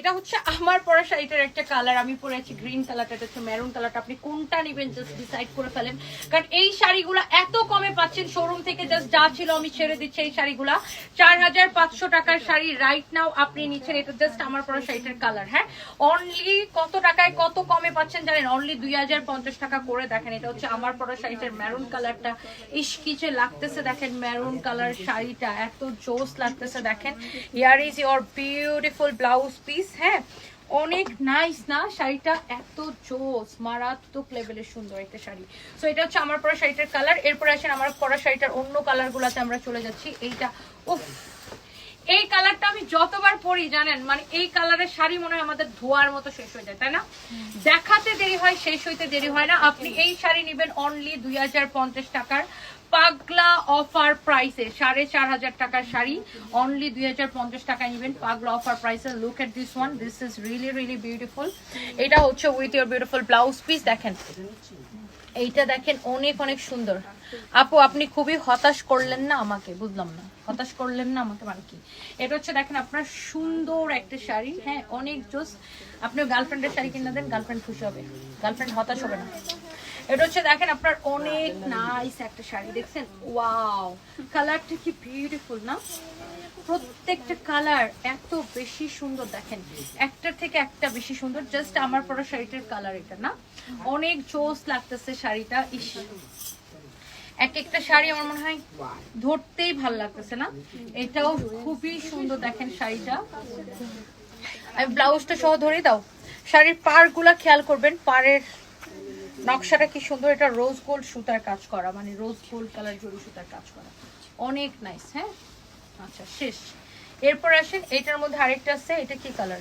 এটা হচ্ছে আমার পরা শাড়িটার একটা কালার আমি পরে আছি গ্রিন কালারটা এটা হচ্ছে মেরুন কালারটা আপনি কোনটা নেবেন জাস্ট ডিসাইড করে ফেলেন। কারণ এই শাড়িগুলো এত কমে পাচ্ছেন শোরুম থেকে জাস্ট যা ছিল আমি ছেড়ে দিচ্ছি এই শাড়িগুলা। চার হাজার পাঁচশো টাকার শাড়ি রাইট নাও আপনি নিচ্ছেন, এটা জাস্ট আমার পরা শাড়িটার কালার হ্যাঁ? অনলি কত টাকায় কত কমে পাচ্ছেন জানেন? অনলি দুই হাজার পঞ্চাশ টাকা করে দেখেন, এটা হচ্ছে আমার পরা শাড়িটার মেরুন কালারটা ইস্কিচে লাগতেছে দেখেন মেরুন কালার শাড়িটা, এত জোস লাগতেছে দেখেন। Here is your beautiful blouse piece হ্যাঁ অনেক নাইস না? শাড়িটা এত জোস, মারাত্মক লেভেলের সুন্দর একটা শাড়ি। সো এটা হচ্ছে আমার পরা শাড়িটার কালার এরপরে আসেন আমার পরা শাড়িটার অন্য কালার গুলাতে আমরা চলে যাচ্ছি। এইটা, উফ! এই কালারটা আমি যতবার পরি, জানেন? মানে এই কালারের শাড়ি মনে হয় আমাদের ধোয়ার মতো শেষ হয়ে যায়, তাই না? দেখাতে দেরি হয়, শেষ হইতে দেরি হয় না। আপনি এই শাড়ি নেবেন অনলি দুই হাজার পঞ্চাশ টাকার পাগলা অফার প্রাইসে সাড়ে চার হাজার টাকার শাড়ি। অনলি দুই হাজার পঞ্চাশ টাকায় নেবেন পাগলা অফার প্রাইসে look at this one this is really really beautiful এটা হচ্ছে with your beautiful blouse piece দেখেন। এইটা দেখেন অনেক অনেক সুন্দর। আপু, আপনি খুবই হতাশ করলেন না আমাকে? বুঝলাম না। হতাশ করলেন না আমাকে মানে কি? এটা হচ্ছে দেখেন আপনার সুন্দর একটা শাড়ি। হ্যাঁ অনেক জোস। আপনি গার্লফ্রেন্ডের শাড়ি কিনে দেন, গার্লফ্রেন্ড খুশি হবে। গার্লফ্রেন্ড হতাশ হবে না। এটা হচ্ছে দেখেন আপনার অনেক নাইস একটা শাড়ি, দেখছেন? ওয়াও কালারটা কি বিউটিফুল না? প্রত্যেকটা কালার এত বেশি সুন্দর দেখেন। একটার থেকে একটা বেশি সুন্দর জাস্ট আমার পরা শাড়িটার কালার এটা, না? অনেক জোস লাগতেছে শাড়িটা, ইস। এক একটা শাড়ি আমার মনে হয় ধরতেই ভালো লাগতেছে, না? এটাও খুবই সুন্দর দেখেন শাড়িটা। আমি ব্লাউজটা সহ ধরে দাও। শাড়ির পারগুলা খেয়াল করবেন, পাড়ের নকশাটা কি সুন্দর, এটা রোজ গোল্ড সুতার কাজ করা মানে রোজ গোল্ড কালার জরি সুতার কাজ করা। অনেক নাইস হ্যাঁ? আচ্ছা শেষ। এরপর আসেন এটার মধ্যে আরেকটা আছে এটা কি colour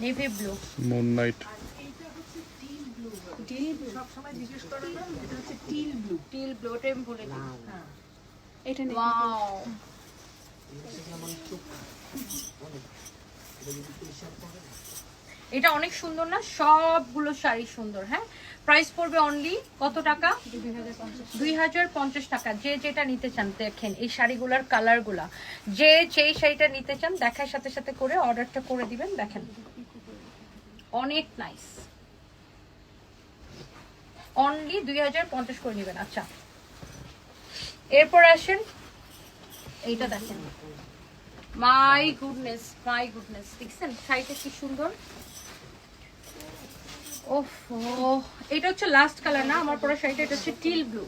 navy blue moon night teal blue দিই হ্যাঁ এটা নেই। ওয়াও এটা অনেক সুন্দর না? সবগুলো শাড়ি সুন্দর হ্যাঁ? প্রাইস পড়বে অনলি কত টাকা? দুই হাজার পঞ্চাশ টাকা। যে যেটা নিতে চান, দেখেন এই শাড়িগুলার কালারগুলা যে যেই শাড়িটা নিতে চান, দেখার সাথে সাথে করে অর্ডারটা করে দিবেন, দেখেন। অনেক নাইস অনলি দুই হাজার পঞ্চাশ করে নেবেন আচ্ছা। এরপর আসেন, এইটা দেখেন। মাই গুডনেস মাই গুডনেস দেখছেন? শাড়িটা কি সুন্দর? ওফ, এটা হচ্ছে লাস্ট কালার না? আমার পরা শাড়িটা, এটা হচ্ছে টিল ব্লু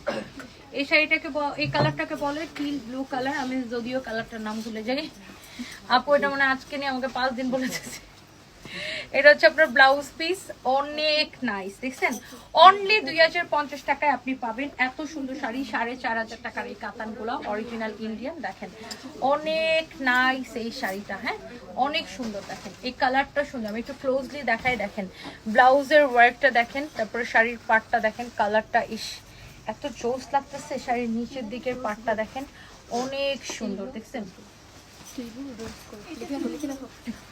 এই শাড়িটাকে এই কালারটাকে বলে টিল ব্লু কালার আমি যদিও কালারটার নাম ভুলে যাই। আপু, এটা মানে আজকে নিয়ে আমাকে পাঁচ দিন বলে দিয়েছে। এটা হচ্ছে আপনার ব্লাউজ পিস, অনেক নাইস দেখছেন? অনলি দুই হাজার পঞ্চাশ টাকায় আপনি পাবেন। এত সুন্দর শাড়ি, সাড়ে চার হাজার টাকার এই কাতানগুলো অরিজিনাল ইন্ডিয়ান দেখেন। অনেক নাইস এই শাড়িটা হ্যাঁ? অনেক সুন্দর, দেখেন। এই কালারটা সুন্দর, আমি একটু ক্লোজলি দেখাই, দেখেন। ব্লাউজের ওয়ার্কটা দেখেন, তারপরে শাড়ির পাটটা দেখেন কালারটা ইস, এত জোস লাগতেছে শাড়ির নিচের দিকের পাটটা দেখেন। অনেক সুন্দর, দেখছেন?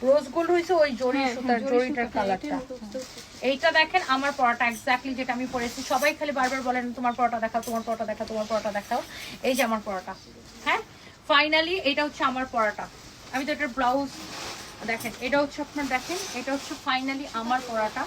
রোজ গোল্ড হয়েছে ওই জরি সুতার জরিটার কালারটা এইটা দেখেন আমার পরোটা এক্স্যাক্টলি যেটা আমি পরেছি। সবাই খালি বারবার বলেন তোমার পরোটা দেখাও তোমার পরোটা দেখাও তোমার পরোটা দেখাও। এই যে আমার পরোটা। হ্যাঁ ফাইনালি এটা হচ্ছে আমার পরোটা। আমি তো এটার ব্লাউজ দেখেন, এটা হচ্ছে আপনার, দেখেন, এটা হচ্ছে ফাইনালি আমার পরাটা।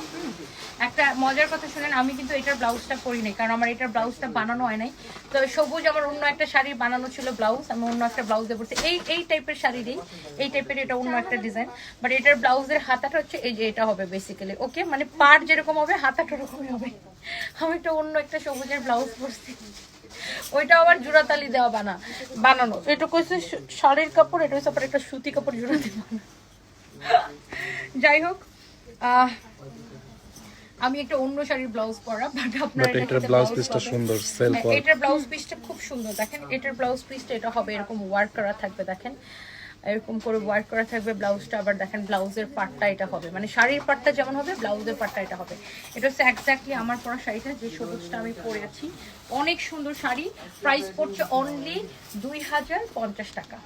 একটা মজার কথা শুনেন, আমি কিন্তু এটার ব্লাউজটা করি নাই কারণ আমার এটার ব্লাউজটা বানানো হয় নাই। তো সবুজ আমার অন্য একটা শাড়ি বানানো ছিল ব্লাউজ, আমি অন্য একটা ব্লাউজে পড়ছি এই এই টাইপের শাড়িরই এই টাইপের এটা অন্য একটা ডিজাইন বাট এটার ব্লাউজের হাতাটা হচ্ছে এই যে এটা হবে বেসিক্যালি ওকে মানে পার যেরকম হবে, হাতাটা ওরকমই হবে। আমি একটা অন্য একটা সবুজের ব্লাউজ পরছি। ওইটা আবার জোড়াতালি দেওয়া বানা, বানানো। এটা কইছে শাড়ির কাপড়, এটা হচ্ছে আবার একটা সুতি কাপড় জোড়াতে বানানো যাই হোক আমি একটা অন্য শাড়ির ব্লাউজ পরা বাট আপনারা এটার ব্লাউজ পিসটা সুন্দর সেলফ হ্যাঁ, এটার ব্লাউজ পিসটা খুব সুন্দর। দেখেন এটার ব্লাউজ পিসটা এটা হবে এরকম ওয়ার্ক করা থাকবে দেখেন। এরকম করে ওয়ার্ক করা থাকবে ব্লাউজটা আবার দেখেন ব্লাউজের পাটটা এটা হবে। মানে শাড়ির পাটটা যেমন হবে ব্লাউজের পাটটা এটা হবে। এটা হচ্ছে এক্স্যাক্টলি আমার পরা শাড়িটা যে সবুজটা আমি পরে আছি। অনেক সুন্দর শাড়ি। প্রাইস পড়ছে অনলি দুই হাজার পঞ্চাশ টাকা।